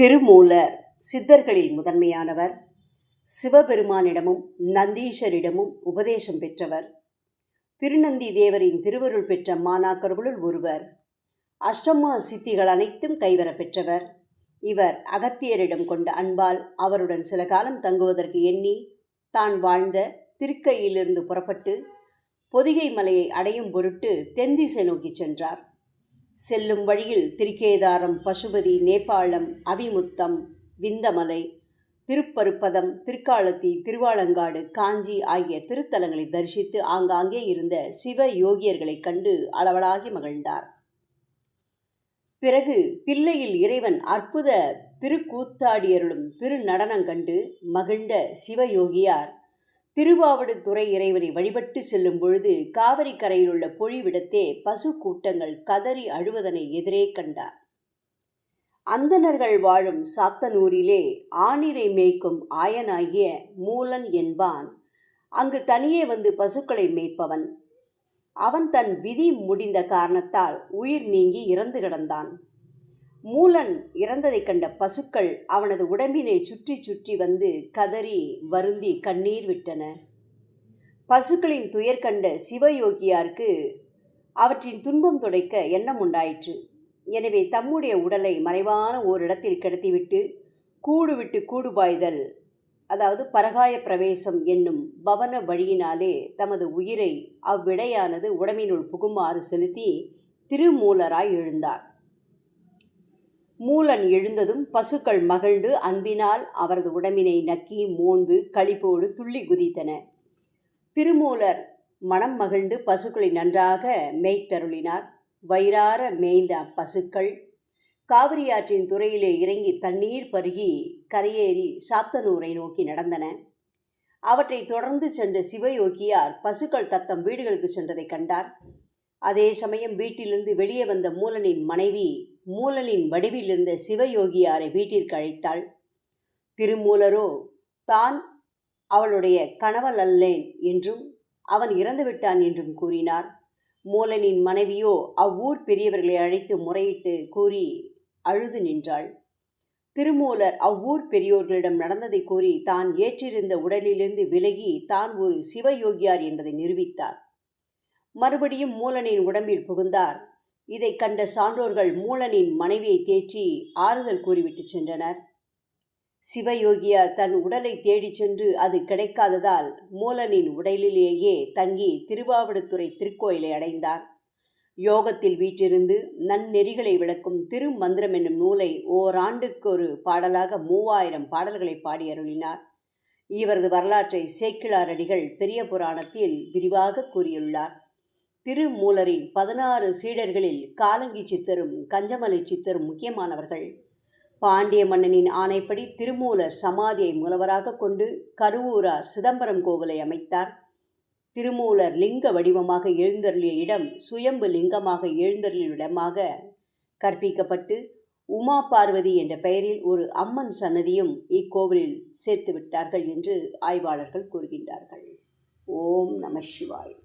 திருமூலர் சித்தர்களில் முதன்மையானவர். சிவபெருமானிடமும் நந்தீஷரிடமும் உபதேசம் பெற்றவர். திருநந்தி தேவரின் திருவருள் பெற்ற மாணாக்கர்களுள் ஒருவர். அஷ்டமா சித்திகள் அனைத்தும் கைவரப் பெற்றவர். இவர் அகத்தியரிடம் கொண்ட அன்பால் அவருடன் சில காலம் தங்குவதற்கு எண்ணி தான் வாழ்ந்த திருக்கையிலிருந்து புறப்பட்டு பொதிகை மலையை அடையும் பொருட்டு தென்திசை நோக்கிச் சென்றார். செல்லும் வழியில் திருக்கேதாரம் பசுபதி நேபாளம் அவிமுத்தம் விந்தமலை திருப்பருப்பதம் திருக்காலத்தி திருவாலங்காடு காஞ்சி ஆகிய திருத்தலங்களை தரிசித்து ஆங்காங்கே இருந்த சிவ யோகியர்களைக் கண்டு அளவலாகி மகிழ்ந்தார். பிறகு தில்லையில் இறைவன் அற்புத திருக்கூத்தாடியருளும் திருநடனம் கண்டு மகிழ்ந்த சிவயோகியார் திருவாவடுதுறை இறைவனை வழிபட்டு செல்லும் பொழுது காவிரி கரையில் உள்ள பொழிவிடத்தே பசு கூட்டங்கள் கதறி அழுவதனை எதிரே கண்டார். அந்தணர்கள் வாழும் சாத்தனூரிலே ஆணிரை மேய்க்கும் ஆயனாகிய மூலன் என்பான். அங்கு தனியே வந்து பசுக்களை மேய்ப்பவன். அவன் தன் விதி முடிந்த காரணத்தால் உயிர் நீங்கி இறந்து கிடந்தான். மூலன் இறந்ததைக் கண்ட பசுக்கள் அவனது உடம்பினை சுற்றி சுற்றி வந்து கதறி வருந்தி கண்ணீர் விட்டன. பசுக்களின் துயர் கண்ட சிவயோகியாருக்கு அவற்றின் துன்பம் துடைக்க எண்ணம் உண்டாயிற்று. எனவே தம்முடைய உடலை மறைவான ஓரிடத்தில் கிடத்திவிட்டு கூடு விட்டு கூடு பாய்தல் அதாவது பரகாய பிரவேசம் என்னும் பவன வழியினாலே தமது உயிரை அவ்விடையானது உடம்பினுள் புகுமாறு செலுத்தி திருமூலராய் எழுந்தார். மூலன் எழுந்ததும் பசுக்கள் மகிழ்ந்து அன்பினால் அவரது உடம்பினை நக்கி மோந்து களிப்போடு துள்ளி குதித்தன. திருமூலர் மனம் மகிழ்ந்து பசுக்களை நன்றாக மேய்த்தருளினார். வயிறார மேய்ந்த பசுக்கள் காவிரி ஆற்றின் துறையிலே இறங்கி தண்ணீர் பருகி கரையேறி சாத்தனூரை நோக்கி நடந்தன. அவற்றை தொடர்ந்து சென்ற சிவயோகியார் பசுக்கள் தத்தம் வீடுகளுக்கு சென்றதை கண்டார். அதே சமயம் வீட்டிலிருந்து வெளியே வந்த மூலனின் மனைவி மூலனின் வடிவில் இருந்த சிவயோகியாரை வீட்டிற்கு அழைத்தாள். திருமூலரோ தான் அவளுடைய கணவன் அல்லேன் என்றும் அவன் இறந்துவிட்டான் என்றும் கூறினார். மூலனின் மனைவியோ அவ்வூர் பெரியவர்களை அழைத்து முறையிட்டு கூறி அழுது நின்றாள். திருமூலர் அவ்வூர் பெரியோர்களிடம் நடந்ததை கூறி தான் ஏற்றிருந்த உடலிலிருந்து விலகி தான் ஒரு சிவயோகியார் என்பதை நிரூபித்தார். மறுபடியும் மூலனின் உடம்பில் புகுந்தார். இதை கண்ட சான்றோர்கள் மூலனின் மனைவியை தேற்றி ஆறுதல் கூறிவிட்டு சென்றனர். சிவயோகியா தன் உடலை தேடிச் சென்று அது கிடைக்காததால் மூலனின் உடலிலேயே தங்கி திருவாவடுதுறை திருக்கோயிலை அடைந்தார். யோகத்தில் வீற்றிருந்து நன்னெறிகளை விளக்கும் திருமந்திரம் என்னும் நூலை ஓராண்டுக்கு ஒரு பாடலாக மூவாயிரம் பாடல்களை பாடி அருளினார். இவரது வரலாற்றை சேக்கிழாரடிகள் பெரிய புராணத்தில் விரிவாக கூறியுள்ளார். திருமூலரின் பதினாறு சீடர்களில் காலங்கி சித்தரும் கஞ்சமலை சித்தரும் முக்கியமானவர்கள். பாண்டிய மன்னனின் ஆணைப்படி திருமூலர் சமாதியை மூலவராக கொண்டு கருவூரார் சிதம்பரம் கோவிலை அமைத்தார். திருமூலர் லிங்க வடிவமாக எழுந்தருளிய இடம் சுயம்பு லிங்கமாக எழுந்தருளிய இடமாக கற்பிக்கப்பட்டு உமா பார்வதி என்ற பெயரில் ஒரு அம்மன் சன்னதியும் இக்கோவிலில் சேர்த்து விட்டார்கள் என்று ஆய்வாளர்கள் கூறுகின்றார்கள். ஓம் நம சிவாய்.